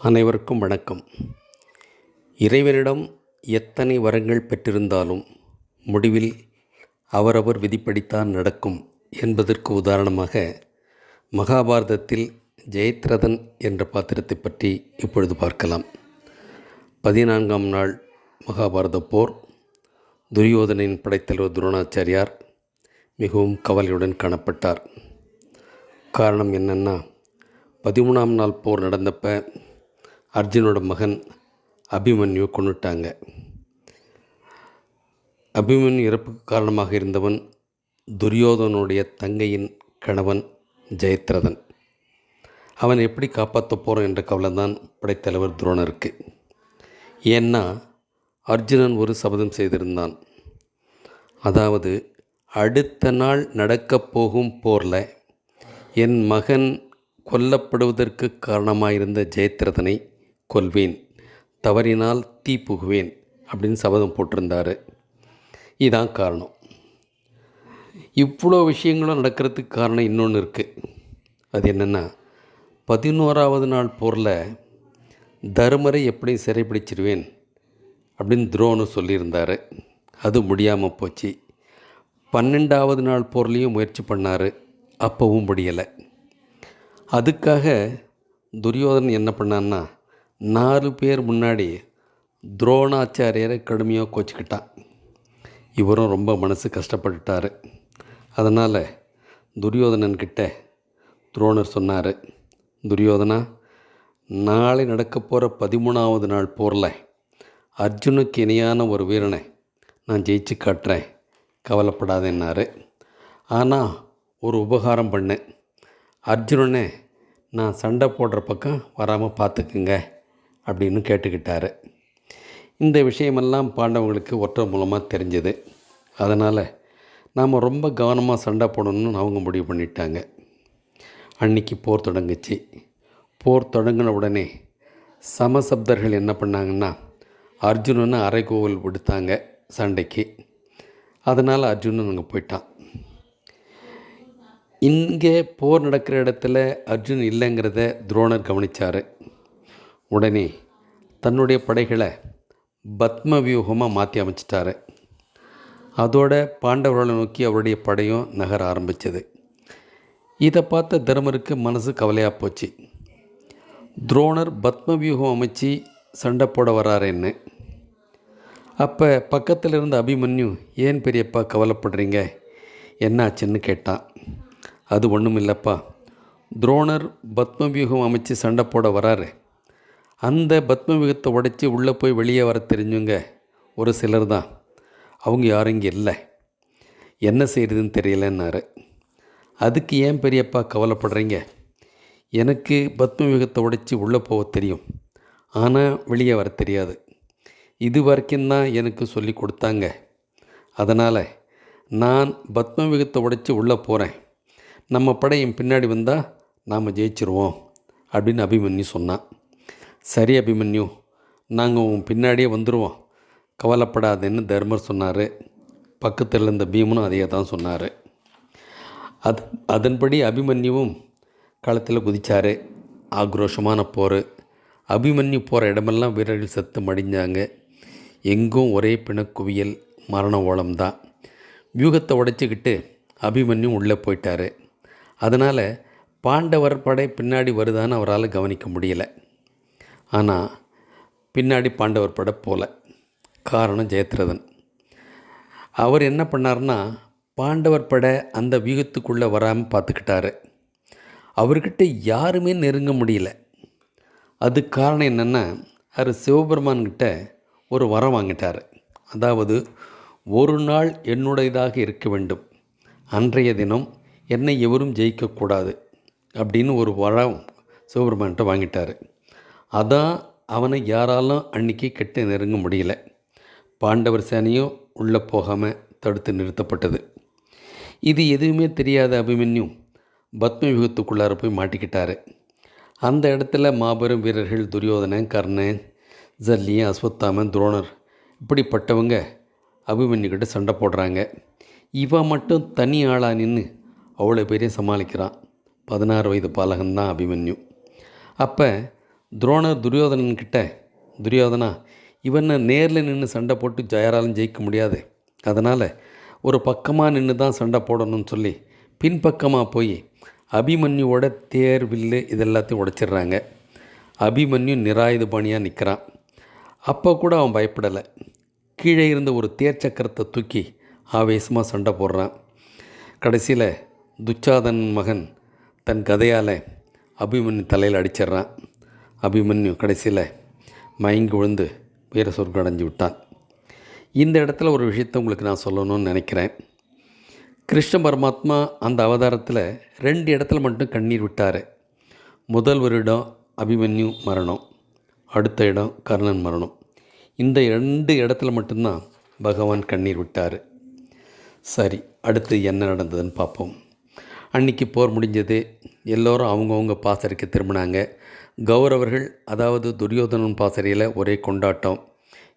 அனைவருக்கும் வணக்கம். இறைவனிடம் எத்தனை வரங்கள் பெற்றிருந்தாலும் முடிவில் அவரவர் விதிப்படித்தான் நடக்கும் என்பதற்கு உதாரணமாக மகாபாரதத்தில் ஜெயத்ரதன் என்ற பாத்திரத்தை பற்றி இப்பொழுது பார்க்கலாம். பதினான்காம் நாள் மகாபாரத போர். துரியோதனின் படைத்தலைவர் துரோணாச்சாரியார் மிகவும் கவலையுடன் காணப்பட்டார். காரணம் என்னென்னா பதிமூணாம் நாள் போர் நடந்தப்ப அர்ஜுனோட மகன் அபிமன்யு கொண்டுட்டாங்க அபிமன்யு இறப்புக்கு காரணமாக இருந்தவன் துரியோதனுடைய தங்கையின் கணவன் ஜெயத்ரதன். அவன் எப்படி காப்பாற்ற போகிறோம் என்ற கவலை தான் படைத்தலைவர் துரோணருக்கு. ஏன்னா அர்ஜுனன் ஒரு சபதம் செய்திருந்தான். அதாவது அடுத்த நாள் நடக்கப் போகும் போரில் என் மகன் கொல்லப்படுவதற்கு காரணமாயிருந்த ஜெயத்ரதனை கொல்வேன் தவறினால் தீ புகுவேன் அப்படின்னு சபதம் போட்டிருந்தார். இதுதான் காரணம். இவ்வளோ விஷயங்களும் நடக்கிறதுக்கு காரணம் இன்னொன்று இருக்குது அது என்னென்னா பதினோராவது நாள் போரில் தருமரை எப்படி சிறைப்பிடிச்சிருவேன் அப்படின்னு துரோணு சொல்லியிருந்தார். அது முடியாமல் போச்சு. பன்னெண்டாவது நாள் போர்லேயும் முயற்சி பண்ணார். அப்போவும் முடியலை. அதுக்காக துரியோதன் என்ன பண்ணான்னா நாலு பேர் முன்னாடி துரோணாச்சாரியரை கடுமையாக கோச்சிக்கிட்டான் இவரும் ரொம்ப மனசு கஷ்டப்பட்டுட்டார். அதனால் துரியோதனன்கிட்ட துரோணர் சொன்னார் துரியோதனா நாளை நடக்க போகிற பதிமூணாவது நாள் போரில் அர்ஜுனுக்கு இணையான ஒரு வீரனை நான் ஜெயிச்சு காட்டுறேன். கவலைப்படாதேன்னாரு. ஆனால் ஒரு உபகாரம் பண்ணேன் அர்ஜுனனே நான் சண்டை போடுற பக்கம் வராமல் பார்த்துக்குங்க அப்படின்னு கேட்டுக்கிட்டார். இந்த விஷயமெல்லாம் பாண்டவங்களுக்கு ஒற்றை மூலமாக தெரிஞ்சது. அதனால் நாம் ரொம்ப கவனமாக சண்டை போடணும்னு அவங்க முடிவு பண்ணிட்டாங்க. அன்னைக்கு போர் தொடங்குச்சு. போர் தொடங்கின உடனே சமசப்தர்கள் என்ன பண்ணாங்கன்னா அர்ஜுனனை அரைகோவில் விடுத்தாங்க சண்டைக்கு. அதனால் அர்ஜுனன் அங்கே போயிட்டான். இங்கே போர் நடக்கிற இடத்துல அர்ஜுன் இல்லைங்கிறத துரோணர் கவனித்தார் உடனே தன்னுடைய படைகளை பத்ம வியூகமாக மாற்றி அமைச்சிட்டாரு. அதோட பாண்டவர்களை நோக்கி அவருடைய படையும் நகர ஆரம்பித்தது இதை பார்த்த தர்மருக்கு மனசு கவலையாக போச்சு. துரோணர் பத்ம வியூகம் அமைச்சு சண்டை போட வராருன்னு. அப்போ பக்கத்தில் இருந்த அபிமன்யு ஏன் பெரியப்பா கவலைப்படுறீங்க? என்னாச்சுன்னு கேட்டான் அது ஒன்றும் இல்லைப்பா துரோணர் பத்ம வியூகம் அமைச்சு சண்டை போட வராரு. அந்த பத்ம விகத்தை உடைச்சி உள்ளே போய் வெளியே வர தெரிஞ்சுங்க. ஒரு சிலர் தான். அவங்க யாரும் இங்கே இல்லை. என்ன செய்கிறதுன்னு தெரியலன்னாரு. அதுக்கு ஏன் பெரியப்பா கவலைப்படுறீங்க? எனக்கு பத்ம விகத்தை உடைச்சி உள்ளே போக தெரியும். ஆனால் வெளியே வர தெரியாது. இது வரைக்கும் தான் எனக்கு சொல்லி கொடுத்தாங்க. அதனால் நான் பத்ம விகத்தை உடைச்சி உள்ளே போகிறேன் நம்ம படையின் பின்னாடி வந்தால் நாம் ஜெயிச்சிருவோம் அப்படின்னு அபிமன்யு சொன்னான். சரி அபிமன்யு. நாங்கள் உன் பின்னாடியே வந்துடுவோம் கவலைப்படாதேன்னு தர்மர் சொன்னார். பக்கத்தில் இருந்த பீமனும் அதையே தான் சொன்னார். அது அதன்படி அபிமன்யுவும் களத்தில் குதித்தார் ஆக்ரோஷமான போர். அபிமன்யு போகிற இடமெல்லாம் வீரர்கள் செத்து மடிஞ்சாங்க. எங்கும் ஒரே பிணக்குவியல் மரண ஓலம்தான் வியூகத்தை உடைச்சிக்கிட்டு அபிமன்யு உள்ளே போயிட்டார். அதனால் பாண்டவர் படை பின்னாடி வருதான்னு அவரால் கவனிக்க முடியலை. ஆனால் பின்னாடி பாண்டவர் படை போல. காரணம் ஜெயத்ரதன். அவர் என்ன பண்ணார்னா பாண்டவர் பட அந்த வியூகத்துக்குள்ளே வராமல் பார்த்துக்கிட்டாரு அவர்கிட்ட யாருமே நெருங்க முடியல. அது காரணம் என்னென்னா அவர் சிவபெருமான்கிட்ட ஒரு வரம் வாங்கிட்டார். அதாவது ஒரு நாள் என்னுடையதாக இருக்க வேண்டும். அன்றைய தினம் என்னை எவரும் ஜெயிக்கக்கூடாது அப்படின்னு ஒரு வரம் சிவபெருமான்கிட்ட வாங்கிட்டார். அதான் அவனை யாராலும் அன்னைக்கு கெட்டு நெருங்க முடியல. பாண்டவர் சேனையும் உள்ளே போகாமல் தடுத்து நிறுத்தப்பட்டது. இது எதுவுமே தெரியாத அபிமன்யு பத்ம வியூகத்துக்குள்ளார போய் மாட்டிக்கிட்டாரு. அந்த இடத்துல மாபெரும் வீரர்கள் துரியோதனன் கர்ணன் ஜல்லியன் அஸ்வத்தாமன் துரோணர் இப்படிப்பட்டவங்க அபிமன்யுக்கிட்ட சண்டை போடுறாங்க. இவன் மட்டும் தனி ஆளாக நின்று அவ்வளோ பேரையும் சமாளிக்கிறான். பதினாறு வயது பாலகன்தான் அபிமன்யு. அப்போ துரோணர் துரியோதனன் கிட்ட துரியோதனா இவனை நேரில் நின்று சண்டை போட்டு ஜெயராலும் ஜெயிக்க முடியாது. அதனால் ஒரு பக்கமாக நின்று தான் சண்டை போடணும்னு சொல்லி பின்பக்கமாக போய் அபிமன்யுவோட தேர் வில்லு இதெல்லாத்தையும் உடைச்சிடுறாங்க. அபிமன்யு நிராயுதபாணியாக நிற்கிறான் அப்போ கூட அவன் பயப்படலை. கீழே இருந்த ஒரு தேர் சக்கரத்தை தூக்கி ஆவேசமாக சண்டை போடுறான். கடைசியில் துச்சாதன் மகன் தன் கதையால் அபிமன்யு தலையில் அடிச்சிடுறான். அபிமன்யு கடைசியில் மயங்கி விழுந்து வீர சொர்க்கம் அடைஞ்சு விட்டான். இந்த இடத்துல ஒரு விஷயத்தை உங்களுக்கு நான் சொல்லணும்னு நினைக்கிறேன். கிருஷ்ண பரமாத்மா அந்த அவதாரத்தில் ரெண்டு இடத்துல மட்டும் கண்ணீர் விட்டார். முதல் ஒரு இடம் அபிமன்யு மரணம் அடுத்த இடம் கர்ணன் மரணம். இந்த ரெண்டு இடத்துல மட்டும்தான் பகவான் கண்ணீர் விட்டார். சரி அடுத்து என்ன நடந்ததுன்னு பார்ப்போம். அன்றைக்கி போர் முடிஞ்சது. எல்லோரும் அவங்கவுங்க பாசறைக்கு திரும்பினாங்க. கௌரவர்கள் அதாவது துரியோதனன் பாசறையில் ஒரே கொண்டாட்டம்.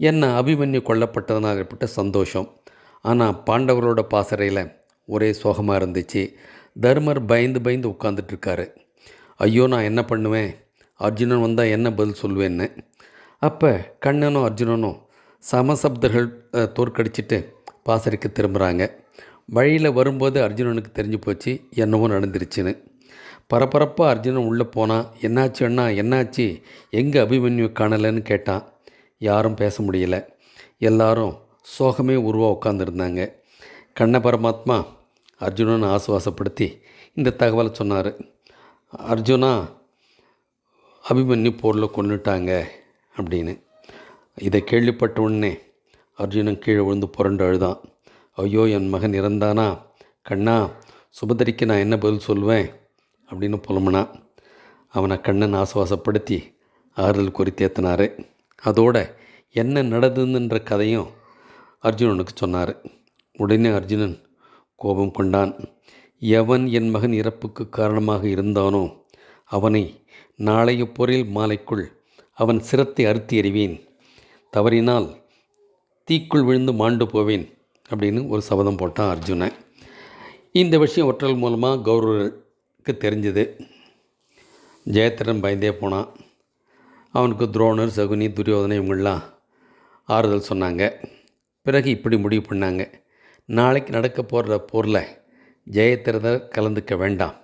என்ன அபிமன்யு கொல்லப்பட்டதனால் ஏற்பட்ட சந்தோஷம். ஆனால் பாண்டவரோட பாசறையில் ஒரே சோகமாக இருந்துச்சு. தர்மர் பயந்து பயந்து உட்காந்துட்ருக்காரு ஐயோ நான் என்ன பண்ணுவேன்? அர்ஜுனன் வந்தால் என்ன பதில் சொல்லுவேன்னு? அப்போ கண்ணனும் அர்ஜுனனும் சமசப்தர்கள் தோற்கடிச்சிட்டு பாசறைக்கு திரும்புகிறாங்க வழியில் வரும்போது அர்ஜுனனுக்கு தெரிஞ்சு போச்சு என்னவோ நடந்துருச்சுன்னு. பரபரப்பாக அர்ஜுனன் உள்ளே போனான் என்னாச்சு அண்ணா? என்னாச்சு? எங்கே அபிமன்யு காணலைன்னு கேட்டான். யாரும் பேச முடியல. எல்லாரும் சோகமே உருவாக உட்காந்துருந்தாங்க கண்ண பரமாத்மா அர்ஜுனனை ஆசுவாசப்படுத்தி இந்த தகவலை சொன்னார். அர்ஜுனா அபிமன்யு போரில் கொண்டுட்டாங்க அப்படின்னு. இதை கேள்விப்பட்ட உடனே அர்ஜுனன் கீழே விழுந்து புரண்டு அழுதான். ஐயோ என் மகன் இறந்தானா? கண்ணா சுபதரிக்கு நான் என்ன பதில் சொல்லுவேன் அப்படின்னு புலம்புனா அவனை கண்ணன் ஆசுவாசப்படுத்தி ஆறுதல் குறித்தேத்தினார் அதோட என்ன நடந்ததுன்ற கதையும் அர்ஜுனனுக்கு சொன்னார். உடனே அர்ஜுனன் கோபம் கொண்டான். எவன் என் மகன் இறப்புக்கு காரணமாக இருந்தானோ அவனை நாளைய பொரில் மாலைக்குள் அவன் சிரத்தை அறுத்தி எறிவேன். தவறினால் தீக்குள் விழுந்து மாண்டு போவேன் அப்படின்னு ஒரு சபதம் போட்டான் அர்ஜுனன். இந்த விஷயம் ஒற்றல் மூலமாக அவனுக்கு தெரிஞ்சது. ஜெயத்திரன் பயந்தே போனான். அவனுக்கு துரோணர் சகுனி துரியோதனை இவங்களாம் ஆறுதல் சொன்னாங்க. பிறகு இப்படி முடிவு பண்ணாங்க. நாளைக்கு நடக்க போகிற போரில் ஜெயத்திரதர் கலந்துக்க வேண்டாம்.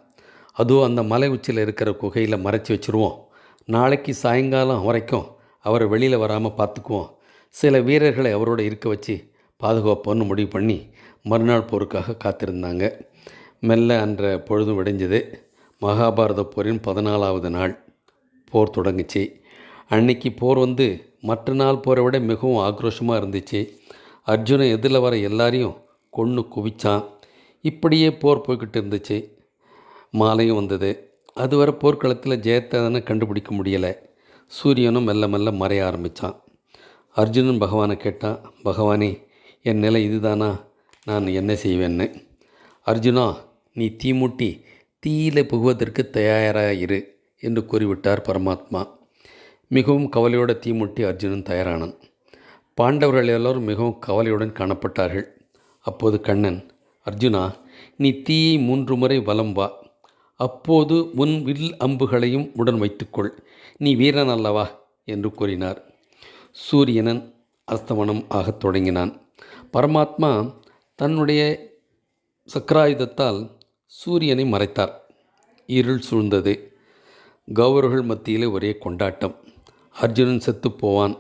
அதுவும் அந்த மலை உச்சியில் இருக்கிற குகையில் மறைச்சி வச்சுருவோம். நாளைக்கு சாயங்காலம் வரைக்கும் அவரை வெளியில் வராமல் பார்த்துக்குவோம். சில வீரர்களை அவரோட இருக்க வச்சு பாதுகாப்போன்னு முடிவு பண்ணி மறுநாள் போருக்காக காத்திருந்தாங்க. மெல்ல அன்ற பொழுதும் விடைஞ்சது. மகாபாரத போரின் பதினாலாவது நாள். போர் தொடங்குச்சு. அன்னைக்கு போர் வந்து மற்ற நாள் போரை விட மிகவும் ஆக்ரோஷமாக இருந்துச்சு. அர்ஜுனன் எதிரில் வர எல்லாரையும் கொன்று குவிச்சான். இப்படியே போர் போய்கிட்டு இருந்துச்சு. மாலையும் வந்தது. அதுவரை போர்க்களத்தில் ஜெயத்தனை கண்டுபிடிக்க முடியலை. சூரியனும் மெல்ல மெல்ல மறைய ஆரம்பித்தான் அர்ஜுனன் பகவானை கேட்டான் பகவானே என் நிலை இதுதானா? நான் என்ன செய்வேன்னு? அர்ஜுனா நீ தீமுட்டி தீயில புகுவதற்கு தயாராக இரு என்று கூறிவிட்டார் பரமாத்மா. மிகவும் கவலையோட தீமுட்டி அர்ஜுனன் தயாரானான். பாண்டவர்கள் எல்லோரும் மிகவும் கவலையுடன் காணப்பட்டார்கள். அப்போது கண்ணன் அர்ஜுனா நீ தீயை மூன்று முறை வலம் வா. அப்போது உன் வில் அம்புகளையும் உடன் வைத்துக்கொள். நீ வீரன் அல்லவா? என்று கூறினார். சூரியனன் அஸ்தமனம் ஆகத் தொடங்கினான். பரமாத்மா தன்னுடைய சக்கராயுதத்தால் சூரியனை மறைத்தார். இருள் சூழ்ந்தது. கௌரவர்கள் மத்தியில் ஒரே கொண்டாட்டம். அர்ஜுனன் செத்து போவான்.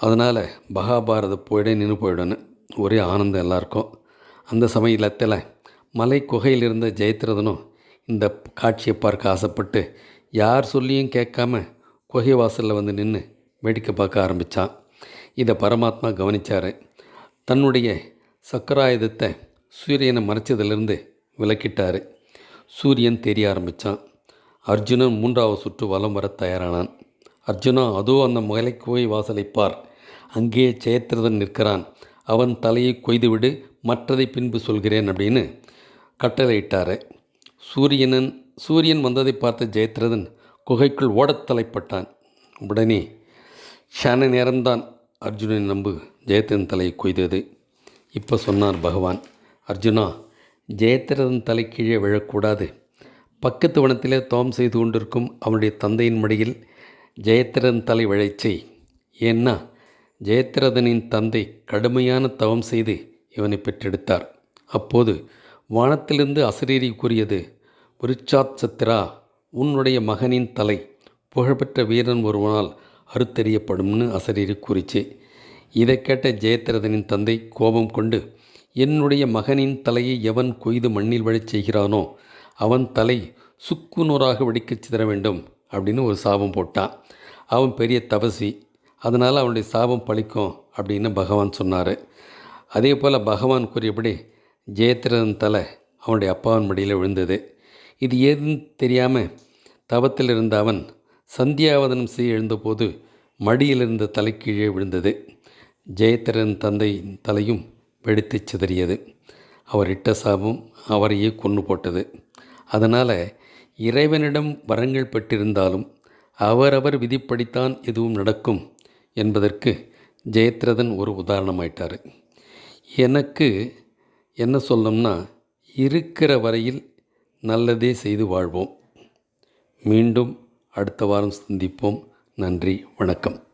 அதனால் மகாபாரத போயிட நின்று போயிடணும் ஒரே ஆனந்தம் எல்லாருக்கும். அந்த சமயத்தில் மலை குகையில் இருந்த ஜெயத்ரதனும் இந்த காட்சியை பார்க்க ஆசைப்பட்டு யார் சொல்லியும் கேட்காம குகை வாசலில் வந்து நின்று வேடிக்கை பார்க்க ஆரம்பித்தான் இதை பரமாத்மா கவனிச்சார். தன்னுடைய சக்கராயுதத்தை சூரியனை மறைச்சதுலேருந்து விளக்கிட்டார். சூரியன் தெரிய ஆரம்பித்தான் அர்ஜுனன் மூன்றாவது சுற்று வலம் வர தயாரானான். அர்ஜுனா அதோ அந்த மலைக்குவை குகை பார் அங்கே ஜெயத்ரதன் நிற்கிறான். அவன் தலையை கொய்துவிடு மற்றதை பின்பு சொல்கிறேன் அப்படின்னு கட்டளையிட்டார். சூரியனன் சூரியன் வந்ததை பார்த்த ஜெயத்ரதன் குகைக்குள் ஓடத் தலைப்பட்டான். உடனே ஷான நேரம்தான் அர்ஜுனன் நம்பு ஜெயத்ரதன் தலையை கொய்தது. இப்போ சொன்னார் பகவான். அர்ஜுனா ஜெயத்திரதன் தலை கீழே விழக்கூடாது. பக்கத்து வனத்திலே தோம் செய்து கொண்டிருக்கும் அவனுடைய தந்தையின் மடியில் ஜெயத்திரதன் தலை வழைச்சை ஏன்னா ஜெயத்திரதனின் தந்தை கடுமையான தவம் செய்து இவனை பெற்றெடுத்தார். அப்போது வானத்திலிருந்து அசரீரி கூறியது விருச்சாத் சத்ரா உன்னுடைய மகனின் தலை புகழ்பெற்ற வீரன் ஒருவனால் அறுத்தெறியப்படும்னு அசரீரி கூறிச்சு. இதை கேட்ட ஜெயத்திரதனின் தந்தை கோபம் கொண்டு என்னுடைய மகனின் தலையை எவன் கொய்து மண்ணில் வழிச் செய்கிறானோ அவன் தலை சுக்குநூறாக வெடிக்கச் சிதற வேண்டும் அப்படின்னு ஒரு சாபம் போட்டான். அவன் பெரிய தபசி அதனால் அவனுடைய சாபம் பழிக்கும் அப்படின்னு பகவான் சொன்னார். அதே போல் பகவான் கூறியபடி ஜெயத்திரன் தலை அவனுடைய அப்பாவின் மடியில் விழுந்தது. இது ஏதுன்னு தெரியாமல் தவத்தில் இருந்த அவன் சந்தியாவதனம் செய்ய எழுந்தபோது மடியில் இருந்த தலை கீழே விழுந்தது. ஜெயத்திரன் தந்தையின் தலையும் வெடித்துச் சிதறியது. அவர் இட்ட சாபம் அவரையே கொன்று போட்டது. அதனால் இறைவனிடம் வரங்கள் பெற்றிருந்தாலும் அவரவர் விதிப்படித்தான் எதுவும் நடக்கும் என்பதற்கு ஜெயத்ரதன் ஒரு உதாரணமாயிட்டார். எனக்கு என்ன சொல்லணும்னா இருக்கிற வரையில் நல்லதே செய்து வாழ்வோம். மீண்டும் அடுத்த வாரம் சந்திப்போம். நன்றி வணக்கம்.